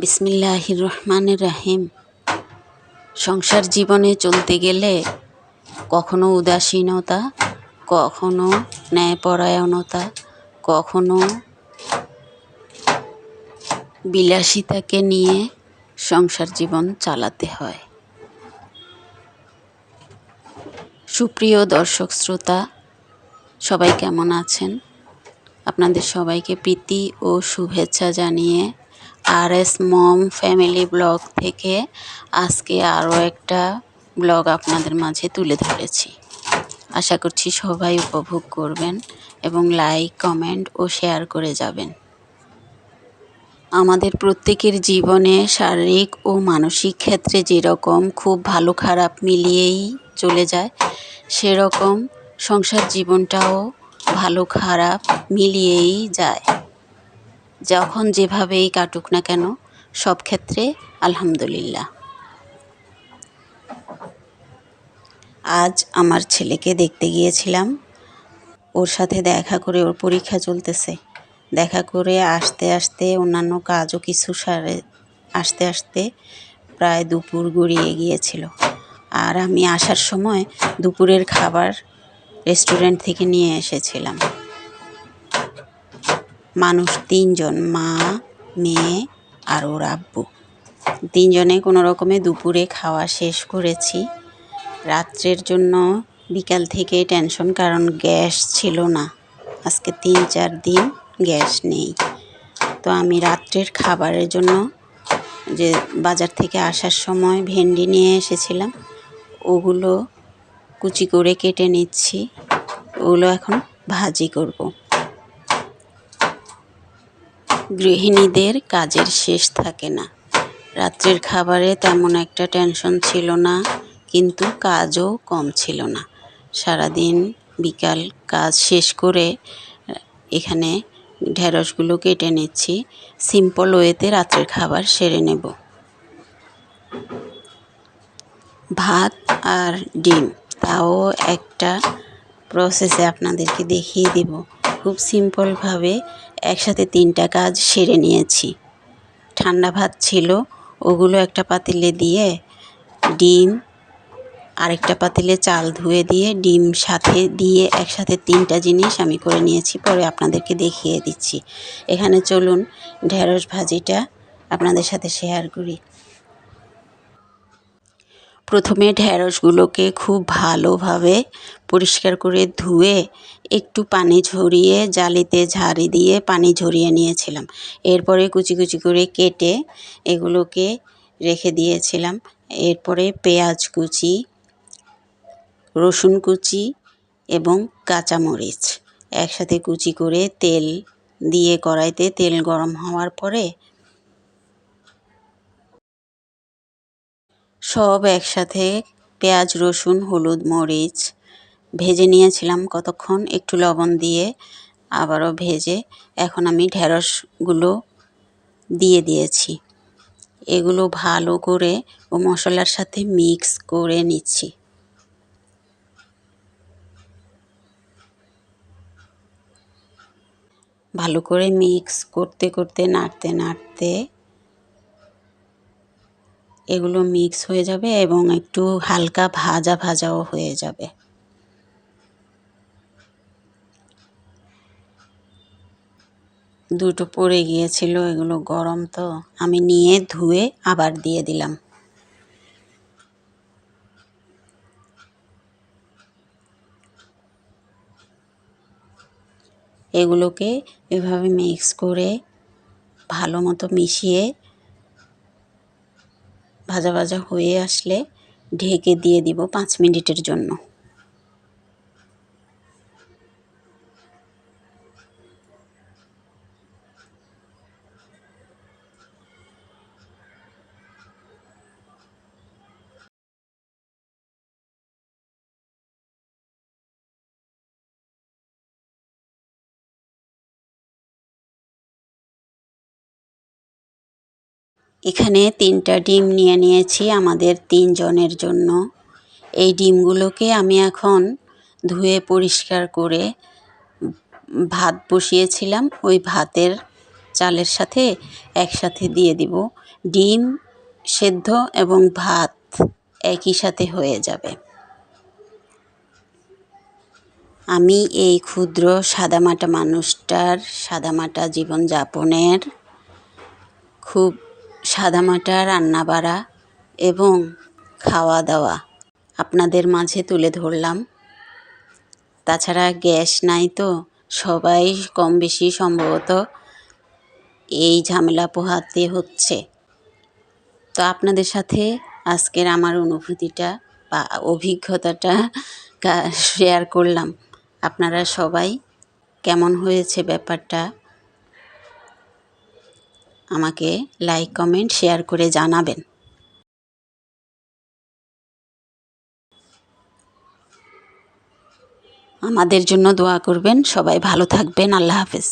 বিসমিল্লাহির রহমানের রাহিম। সংসার জীবনে চলতে গেলে কখনো উদাসীনতা, কখনো ন্যায়পরায়ণতা, কখনো বিলাসিতাকে নিয়ে সংসার জীবন চালাতে হয়। সুপ্রিয় দর্শক, শ্রোতা, সবাই কেমন আছেন? আপনাদের সবাইকে প্রীতি ও শুভেচ্ছা জানিয়ে R S mom family blog থেকে আজকে আরও একটা ব্লগ আপনাদের মাঝে তুলে ধরেছি। আশা করছি সবাই উপভোগ করবেন এবং লাইক কমেন্ট ও শেয়ার করে যাবেন। আমাদের প্রত্যেকের জীবনে শারীরিক ও মানসিক ক্ষেত্রে যেরকম খুব ভালো খারাপ মিলিয়েই চলে যায়, সেরকম সংসার জীবনটাও ভালো খারাপ মিলিয়েই যায়। যখন যেভাবেই কাটুক না কেন, সব ক্ষেত্রে আলহামদুলিল্লাহ। আজ আমার ছেলেকে দেখতে গিয়েছিলাম। ওর সাথে দেখা করে ওর পরীক্ষা চলতেছে। দেখা করে আসতে আসতে অন্যান্য কাজও কিছু সারে, আসতে আসতে প্রায় দুপুর গড়িয়ে গিয়েছিল। আর আমি আসার সময় দুপুরের খাবার রেস্টুরেন্ট থেকে নিয়ে এসেছিলাম। মানুষ তিনজন, মা, মেয়ে আর ওর আব্বু। তিনজনে কোনো রকমে দুপুরে খাওয়া শেষ করেছি। রাত্রের জন্য বিকাল থেকে টেনশন, কারণ গ্যাস ছিল না। আজকে তিন চার দিন গ্যাস নেই। তো আমি রাত্রের খাবারের জন্য যে বাজার থেকে আসার সময় ভেন্ডি নিয়ে এসেছিলাম, ওগুলো কুচি করে কেটে নিচ্ছি। ওগুলো এখন ভাজি করব। গৃহিণীদের কাজের শেষ থাকে না। রাত্রের খাবারে তেমন একটা টেনশন ছিল না, কিন্তু কাজও কম ছিল না। সারাদিন বিকাল কাজ শেষ করে, এখানে ঢেঁড়সগুলো কেটে নিচ্ছি, সিম্পল ওয়েতে রাত্রের খাবার সেরে নেব। ভাত আর ডিম, তাও একটা প্রসেসে আপনাদেরকে দেখিয়ে দেব। খুব সিম্পলভাবে একসাথে তিনটা কাজ সেরে নিয়েছি। ঠান্ডা ভাত ছিল, ওগুলো একটা পাতিলে দিয়ে ডিম, আরেকটা পাতিলে চাল ধুয়ে দিয়ে ডিম সাথে দিয়ে একসাথে তিনটা জিনিস আমি করে নিয়েছি, পরে আপনাদেরকে দেখিয়ে দিচ্ছি। এখানে চলুন ঢেঁড়স ভাজিটা আপনাদের সাথে শেয়ার করি। প্রথমে ঢেঁড়সগুলোকে খুব ভালোভাবে পরিষ্কার করে ধুয়ে একটু পানি ঝরিয়ে জালিতে ঝাড়ি দিয়ে পানি ঝরিয়ে নিয়েছিলাম। এরপরে কুচি কুচি করে কেটে এগুলোকে রেখে দিয়েছিলাম। এরপরে পেঁয়াজ কুচি, রসুন কুচি এবং কাঁচামরিচ একসাথে কুচি করে তেল দিয়ে কড়াইতে তেল গরম হওয়ার পরে সব একসাথে পেঁয়াজ, রসুন, হলুদ, মরিচ ভেজে নিয়েছিলাম কতক্ষণ একটু লবণ দিয়ে, আবারও ভেজে এখন আমি ঢেঁড়সগুলো দিয়ে দিয়েছি। এগুলো ভালো করে ও মশলার সাথে মিক্স করে নিচ্ছি। ভালো করে মিক্স করতে করতে, নাড়তে নাড়তে এগুলো মিক্স হয়ে যাবে এবং একটু হালকা ভাজা ভাজাও হয়ে যাবে। দুটো পড়ে গিয়েছিল, এগুলো গরম তো। আমি নিয়ে ধুয়ে আবার দিয়ে দিলাম। এগুলোকে এভাবে মিক্স করে ভালো মতো মিশিয়ে ভাজা ভাজা হয়ে আসলে ঢেকে দিয়ে দিব পাঁচ মিনিটের জন্য। এখানে তিনটা ডিম নিয়ে নিয়েছি আমাদের তিনজনের জন্য। এই ডিমগুলোকে আমি এখন ধুয়ে পরিষ্কার করে ভাত বসিয়েছিলাম। ওই ভাতের চালের সাথে একসাথে দিয়ে দিব। ডিম সেদ্ধ এবং ভাত একই সাথে হয়ে যাবে। আমি এই ক্ষুদ্র সাদামাটা মানুষটার সাদামাটা জীবনযাপনের খুব সাদামাটা রান্না বাড়া এবং খাওয়া দাওয়া আপনাদের মাঝে তুলে ধরলাম। তাছাড়া গ্যাস নাই তো, সবাই কম বেশি সম্ভবত এই ঝামেলা পোহাতে হচ্ছে। তো আপনাদের সাথে আজকের আমার অনুভূতিটা বা অভিজ্ঞতাটা শেয়ার করলাম। আপনারা সবাই কেমন হয়েছে ব্যাপারটা? আমাকে লাইক কমেন্ট শেয়ার করে জানাবেন। আমাদের জন্য দোয়া করবেন। সবাই ভালো থাকবেন। আল্লাহ হাফেজ।